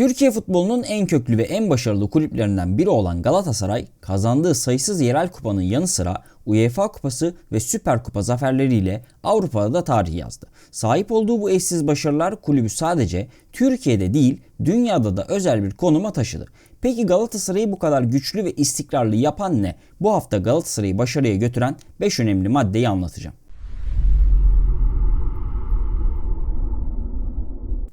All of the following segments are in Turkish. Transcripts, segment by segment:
Türkiye futbolunun en köklü ve en başarılı kulüplerinden biri olan Galatasaray, kazandığı sayısız yerel kupanın yanı sıra UEFA Kupası ve Süper Kupa zaferleriyle Avrupa'da da tarih yazdı. Sahip olduğu bu eşsiz başarılar kulübü sadece Türkiye'de değil, dünyada da özel bir konuma taşıdı. Peki Galatasaray'ı bu kadar güçlü ve istikrarlı yapan ne? Bu hafta Galatasaray'ı başarıya götüren 5 önemli maddeyi anlatacağım.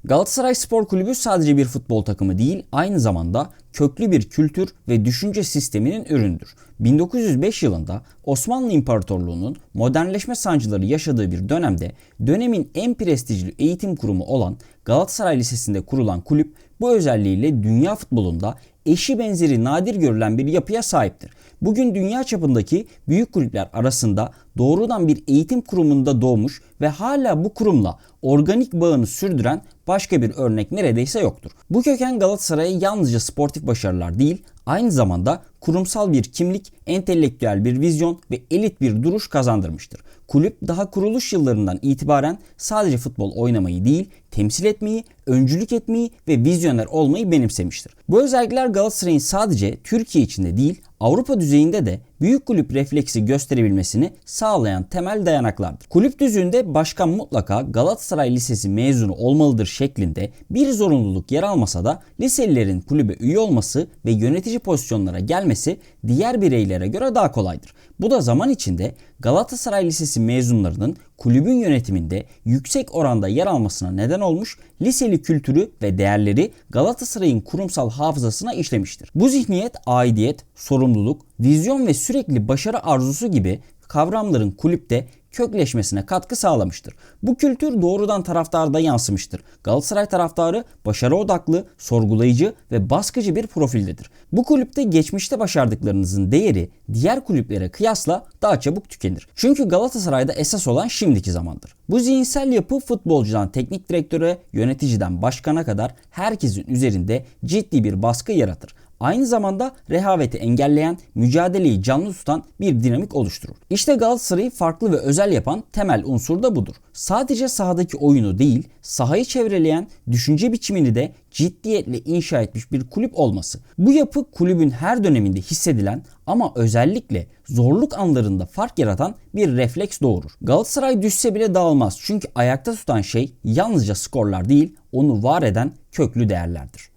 Galatasaray Spor Kulübü sadece bir futbol takımı değil, aynı zamanda köklü bir kültür ve düşünce sisteminin üründür. 1905 yılında Osmanlı İmparatorluğu'nun modernleşme sancıları yaşadığı bir dönemde dönemin en prestijli eğitim kurumu olan Galatasaray Lisesi'nde kurulan kulüp bu özelliğiyle dünya futbolunda eşi benzeri nadir görülen bir yapıya sahiptir. Bugün dünya çapındaki büyük kulüpler arasında doğrudan bir eğitim kurumunda doğmuş ve hala bu kurumla organik bağını sürdüren başka bir örnek neredeyse yoktur. Bu köken Galatasaray'a yalnızca sportif başarılar değil, aynı zamanda kurumsal bir kimlik, entelektüel bir vizyon ve elit bir duruş kazandırmıştır. Kulüp daha kuruluş yıllarından itibaren sadece futbol oynamayı değil, temsil etmeyi, öncülük etmeyi ve vizyoner olmayı benimsemiştir. Bu özellikler Galatasaray'ın sadece Türkiye içinde değil, Avrupa düzeyinde de büyük kulüp refleksi gösterebilmesini sağlayan temel dayanaklardır. Kulüp düzüğünde başkan mutlaka Galatasaray Lisesi mezunu olmalıdır şeklinde bir zorunluluk yer almasa da liselilerin kulübe üye olması ve yönetici pozisyonlara gelmesi diğer bireylere göre daha kolaydır. Bu da zaman içinde Galatasaray Lisesi mezunlarının kulübün yönetiminde yüksek oranda yer almasına neden olmuş, liseli kültürü ve değerleri Galatasaray'ın kurumsal hafızasına işlemiştir. Bu zihniyet aidiyet, sorumluluk, vizyon ve sürekli başarı arzusu gibi kavramların kulüpte kökleşmesine katkı sağlamıştır. Bu kültür doğrudan taraftarda yansımıştır. Galatasaray taraftarı başarı odaklı, sorgulayıcı ve baskıcı bir profildedir. Bu kulüpte geçmişte başardıklarınızın değeri diğer kulüplere kıyasla daha çabuk tükenir. Çünkü Galatasaray'da esas olan şimdiki zamandır. Bu zihinsel yapı futbolcudan teknik direktöre, yöneticiden başkana kadar herkesin üzerinde ciddi bir baskı yaratır aynı zamanda rehaveti engelleyen, mücadeleyi canlı tutan bir dinamik oluşturur. İşte Galatasaray'ı farklı ve özel yapan temel unsur da budur. Sadece sahadaki oyunu değil, sahayı çevreleyen düşünce biçimini de ciddiyetle inşa etmiş bir kulüp olması. Bu yapı kulübün her döneminde hissedilen ama özellikle zorluk anlarında fark yaratan bir refleks doğurur. Galatasaray düşse bile dağılmaz çünkü ayakta tutan şey yalnızca skorlar değil, onu var eden köklü değerlerdir.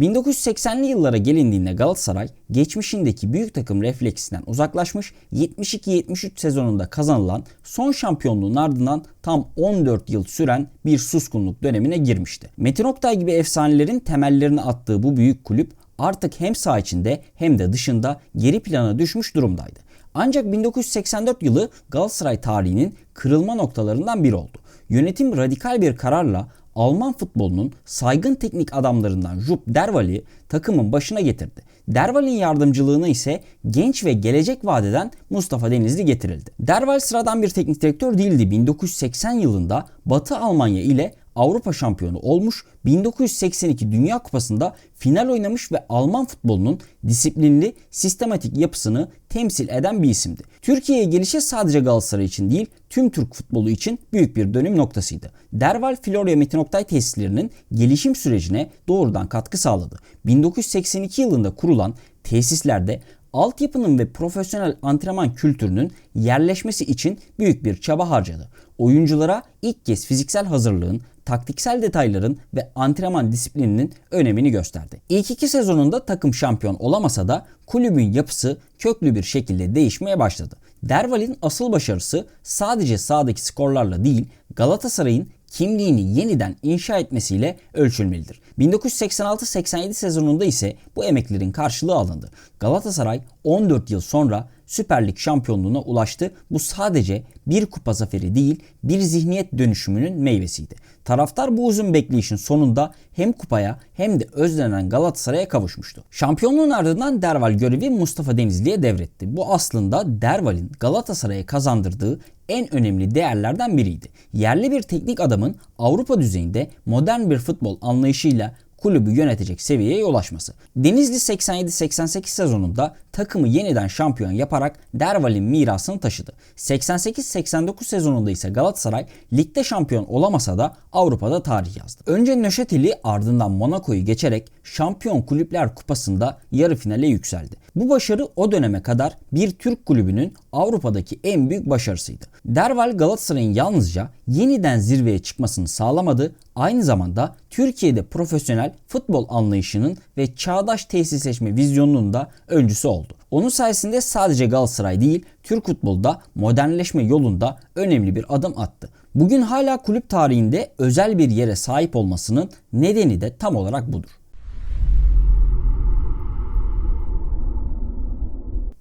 1980'li yıllara gelindiğinde Galatasaray geçmişindeki büyük takım refleksinden uzaklaşmış 72-73 sezonunda kazanılan son şampiyonluğun ardından tam 14 yıl süren bir suskunluk dönemine girmişti. Metin Oktay gibi efsanelerin temellerini attığı bu büyük kulüp artık hem saha içinde hem de dışında geri plana düşmüş durumdaydı. Ancak 1984 yılı Galatasaray tarihinin kırılma noktalarından biri oldu. Yönetim radikal bir kararla Alman futbolunun saygın teknik adamlarından Jupp Derval'i takımın başına getirdi. Derval'in yardımcılığına ise genç ve gelecek vadeden Mustafa Denizli getirildi. Derval sıradan bir teknik direktör değildi. 1980 yılında Batı Almanya ile Avrupa şampiyonu olmuş, 1982 Dünya Kupası'nda final oynamış ve Alman futbolunun disiplinli, sistematik yapısını temsil eden bir isimdi. Türkiye'ye gelişi sadece Galatasaray için değil, tüm Türk futbolu için büyük bir dönüm noktasıydı. Derval Florya Metin Oktay tesislerinin gelişim sürecine doğrudan katkı sağladı. 1982 yılında kurulan tesislerde altyapının ve profesyonel antrenman kültürünün yerleşmesi için büyük bir çaba harcadı. Oyunculara ilk kez fiziksel hazırlığın, taktiksel detayların ve antrenman disiplininin önemini gösterdi. İlk iki sezonunda takım şampiyon olamasa da kulübün yapısı köklü bir şekilde değişmeye başladı. Derval'in asıl başarısı sadece sahadaki skorlarla değil Galatasaray'ın kimliğini yeniden inşa etmesiyle ölçülmelidir. 1986-87 sezonunda ise bu emeklerin karşılığı alındı. Galatasaray 14 yıl sonra Süper Lig şampiyonluğuna ulaştı. Bu sadece bir kupa zaferi değil, bir zihniyet dönüşümünün meyvesiydi. Taraftar bu uzun bekleyişin sonunda hem kupaya hem de özlenen Galatasaray'a kavuşmuştu. Şampiyonluğun ardından Derval görevi Mustafa Denizli'ye devretti. Bu aslında Derval'in Galatasaray'a kazandırdığı en önemli değerlerden biriydi. Yerli bir teknik adamın Avrupa düzeyinde modern bir futbol anlayışıyla kulübü yönetecek seviyeye ulaşması. Denizli 87-88 sezonunda takımı yeniden şampiyon yaparak Derval'in mirasını taşıdı. 88-89 sezonunda ise Galatasaray ligde şampiyon olamasa da Avrupa'da tarih yazdı. Önce Nöşeteli ardından Monaco'yu geçerek Şampiyon Kulüpler Kupası'nda yarı finale yükseldi. Bu başarı o döneme kadar bir Türk kulübünün Avrupa'daki en büyük başarısıydı. Derval Galatasaray'ın yalnızca yeniden zirveye çıkmasını sağlamadı, aynı zamanda Türkiye'de profesyonel futbol anlayışının ve çağdaş tesisleşme vizyonunun da öncüsü oldu. Onun sayesinde sadece Galatasaray değil, Türk futbolda modernleşme yolunda önemli bir adım attı. Bugün hala kulüp tarihinde özel bir yere sahip olmasının nedeni de tam olarak budur.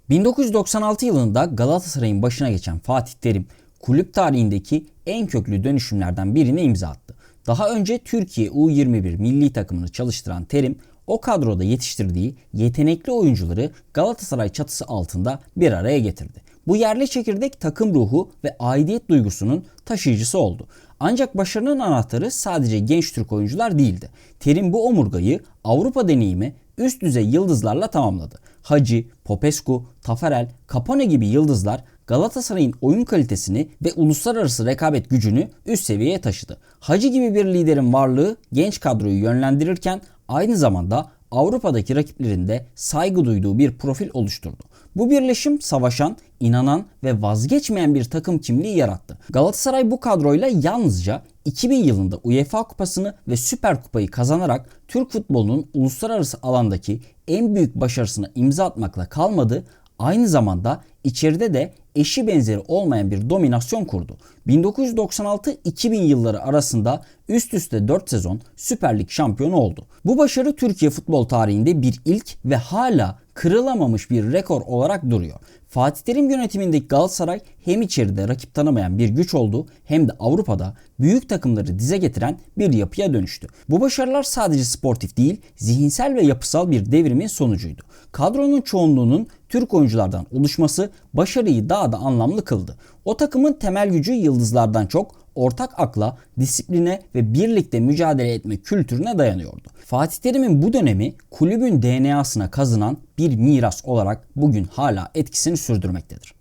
1996 yılında Galatasaray'ın başına geçen Fatih Terim kulüp tarihindeki en köklü dönüşümlerden birine imza attı. Daha önce Türkiye U21 milli takımını çalıştıran Terim o kadroda yetiştirdiği yetenekli oyuncuları Galatasaray çatısı altında bir araya getirdi. Bu yerli çekirdek takım ruhu ve aidiyet duygusunun taşıyıcısı oldu. Ancak başarının anahtarı sadece genç Türk oyuncular değildi. Terim bu omurgayı Avrupa deneyimi üst düzey yıldızlarla tamamladı. Hacı, Popescu, Tafarel, Capone gibi yıldızlar Galatasaray'ın oyun kalitesini ve uluslararası rekabet gücünü üst seviyeye taşıdı. Hacı gibi bir liderin varlığı genç kadroyu yönlendirirken aynı zamanda Avrupa'daki rakiplerinde saygı duyduğu bir profil oluşturdu. Bu birleşim savaşan, inanan ve vazgeçmeyen bir takım kimliği yarattı. Galatasaray bu kadroyla yalnızca 2000 yılında UEFA Kupası'nı ve Süper Kupayı kazanarak Türk futbolunun uluslararası alandaki en büyük başarısına imza atmakla kalmadı, aynı zamanda içeride de eşi benzeri olmayan bir dominasyon kurdu. 1996-2000 yılları arasında üst üste 4 sezon Süper Lig şampiyonu oldu. Bu başarı Türkiye futbol tarihinde bir ilk ve hala kırılamamış bir rekor olarak duruyor. Fatih Terim yönetimindeki Galatasaray hem içeride rakip tanımayan bir güç oldu hem de Avrupa'da büyük takımları dize getiren bir yapıya dönüştü. Bu başarılar sadece sportif değil, zihinsel ve yapısal bir devrimin sonucuydu. Kadronun çoğunluğunun Türk oyunculardan oluşması başarıyı daha da anlamlı kıldı. O takımın temel gücü yıldızlardan çok ortak akla, disipline ve birlikte mücadele etme kültürüne dayanıyordu. Fatih Terim'in bu dönemi kulübün DNA'sına kazınan bir miras olarak bugün hala etkisini sürdürmektedir.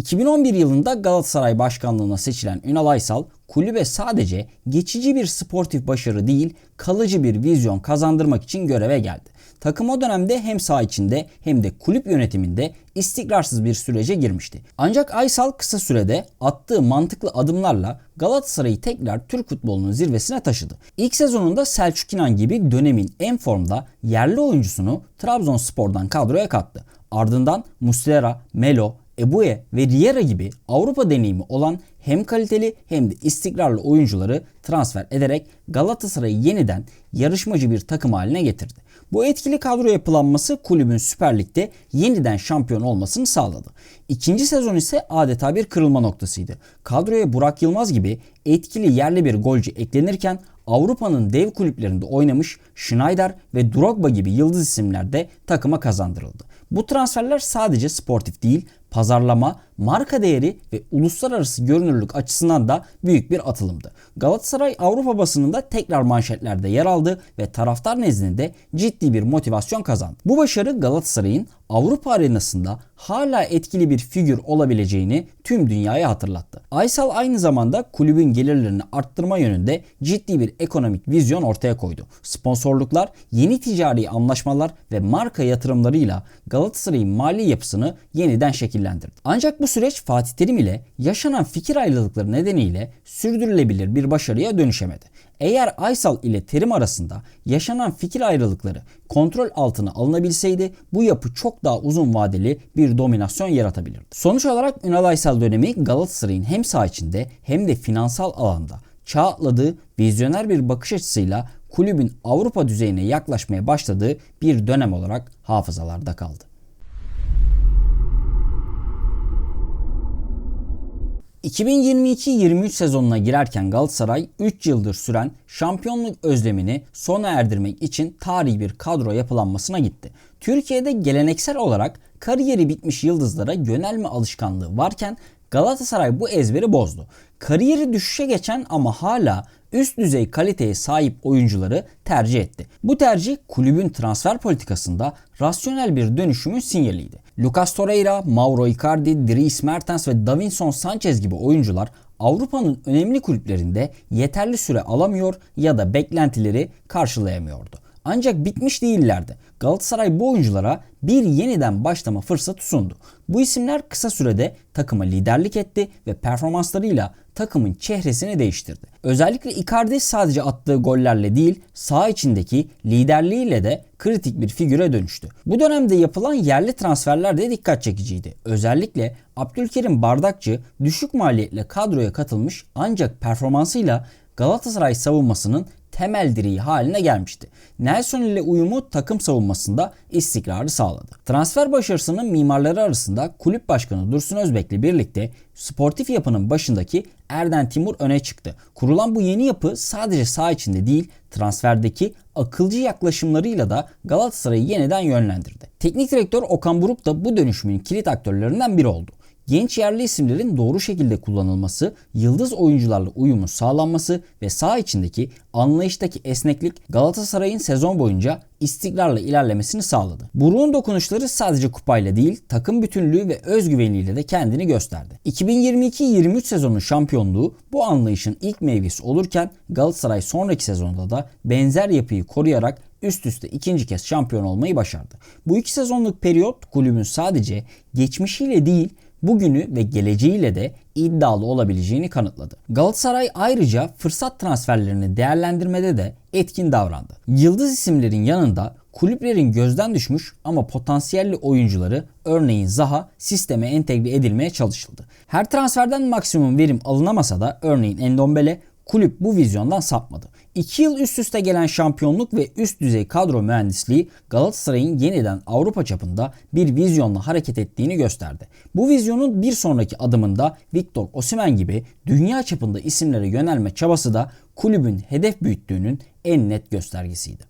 2011 yılında Galatasaray başkanlığına seçilen Ünal Aysal kulübe sadece geçici bir sportif başarı değil kalıcı bir vizyon kazandırmak için göreve geldi. Takım o dönemde hem saha içinde hem de kulüp yönetiminde istikrarsız bir sürece girmişti. Ancak Aysal kısa sürede attığı mantıklı adımlarla Galatasaray'ı tekrar Türk futbolunun zirvesine taşıdı. İlk sezonunda Selçuk İnan gibi dönemin en formda yerli oyuncusunu Trabzonspor'dan kadroya kattı. Ardından Muslera, Melo, Ebuye ve Riera gibi Avrupa deneyimi olan hem kaliteli hem de istikrarlı oyuncuları transfer ederek Galatasaray'ı yeniden yarışmacı bir takım haline getirdi. Bu etkili kadro yapılanması kulübün Süper Lig'de yeniden şampiyon olmasını sağladı. İkinci sezon ise adeta bir kırılma noktasıydı. Kadroya Burak Yılmaz gibi etkili yerli bir golcü eklenirken Avrupa'nın dev kulüplerinde oynamış Schneider ve Drogba gibi yıldız isimler de takıma kazandırıldı. Bu transferler sadece sportif değil, pazarlama, marka değeri ve uluslararası görünürlük açısından da büyük bir atılımdı. Galatasaray Avrupa basınında tekrar manşetlerde yer aldı ve taraftar nezdinde ciddi bir motivasyon kazandı. Bu başarı Galatasaray'ın Avrupa arenasında hala etkili bir figür olabileceğini tüm dünyaya hatırlattı. Aysal aynı zamanda kulübün gelirlerini arttırma yönünde ciddi bir ekonomik vizyon ortaya koydu. Sponsorluklar, yeni ticari anlaşmalar ve marka yatırımlarıyla Galatasaray'ın mali yapısını yeniden şekillendirdi. Ancak bu süreç Fatih Terim ile yaşanan fikir ayrılıkları nedeniyle sürdürülebilir bir başarıya dönüşemedi. Eğer Aysal ile Terim arasında yaşanan fikir ayrılıkları kontrol altına alınabilseydi bu yapı çok daha uzun vadeli bir dominasyon yaratabilirdi. Sonuç olarak Ünal Aysal dönemi Galatasaray'ın hem saha içinde hem de finansal alanda çağ atladığı vizyoner bir bakış açısıyla kulübün Avrupa düzeyine yaklaşmaya başladığı bir dönem olarak hafızalarda kaldı. 2022-23 sezonuna girerken Galatasaray 3 yıldır süren şampiyonluk özlemini sona erdirmek için tarihi bir kadro yapılanmasına gitti. Türkiye'de geleneksel olarak kariyeri bitmiş yıldızlara yönelme alışkanlığı varken Galatasaray bu ezberi bozdu. Kariyeri düşüşe geçen ama hala üst düzey kaliteye sahip oyuncuları tercih etti. Bu tercih kulübün transfer politikasında rasyonel bir dönüşümün sinyaliydi. Lucas Torreira, Mauro Icardi, Dries Mertens ve Davinson Sanchez gibi oyuncular Avrupa'nın önemli kulüplerinde yeterli süre alamıyor ya da beklentileri karşılayamıyordu. Ancak bitmiş değillerdi. Galatasaray bu oyunculara bir yeniden başlama fırsatı sundu. Bu isimler kısa sürede takıma liderlik etti ve performanslarıyla takımın çehresini değiştirdi. Özellikle Icardi sadece attığı gollerle değil, saha içindeki liderliğiyle de kritik bir figüre dönüştü. Bu dönemde yapılan yerli transferler de dikkat çekiciydi. Özellikle Abdülkerim Bardakçı düşük maliyetle kadroya katılmış ancak performansıyla Galatasaray savunmasının temel direği haline gelmişti. Nelson ile uyumu takım savunmasında istikrarı sağladı. Transfer başarısının mimarları arasında kulüp başkanı Dursun Özbek'le birlikte sportif yapının başındaki Erden Timur öne çıktı. Kurulan bu yeni yapı sadece saha içinde değil transferdeki akılcı yaklaşımlarıyla da Galatasaray'ı yeniden yönlendirdi. Teknik direktör Okan Buruk da bu dönüşümün kilit aktörlerinden biri oldu genç yerli isimlerin doğru şekilde kullanılması, yıldız oyuncularla uyumun sağlanması ve saha içindeki anlayıştaki esneklik Galatasaray'ın sezon boyunca istikrarla ilerlemesini sağladı. Buruk'un dokunuşları sadece kupayla değil, takım bütünlüğü ve özgüveniyle de kendini gösterdi. 2022-23 sezonu şampiyonluğu bu anlayışın ilk meyvesi olurken Galatasaray sonraki sezonda da benzer yapıyı koruyarak üst üste ikinci kez şampiyon olmayı başardı. Bu iki sezonluk periyot kulübün sadece geçmişiyle değil bugünü ve geleceğiyle de iddialı olabileceğini kanıtladı. Galatasaray ayrıca fırsat transferlerini değerlendirmede de etkin davrandı. Yıldız isimlerin yanında kulüplerin gözden düşmüş ama potansiyelli oyuncuları örneğin Zaha sisteme entegre edilmeye çalışıldı. Her transferden maksimum verim alınamasa da örneğin Endombele kulüp bu vizyondan sapmadı. 2 yıl üst üste gelen şampiyonluk ve üst düzey kadro mühendisliği Galatasaray'ın yeniden Avrupa çapında bir vizyonla hareket ettiğini gösterdi. Bu vizyonun bir sonraki adımında Victor Osimhen gibi dünya çapında isimlere yönelme çabası da kulübün hedef büyüttüğünün en net göstergesiydi.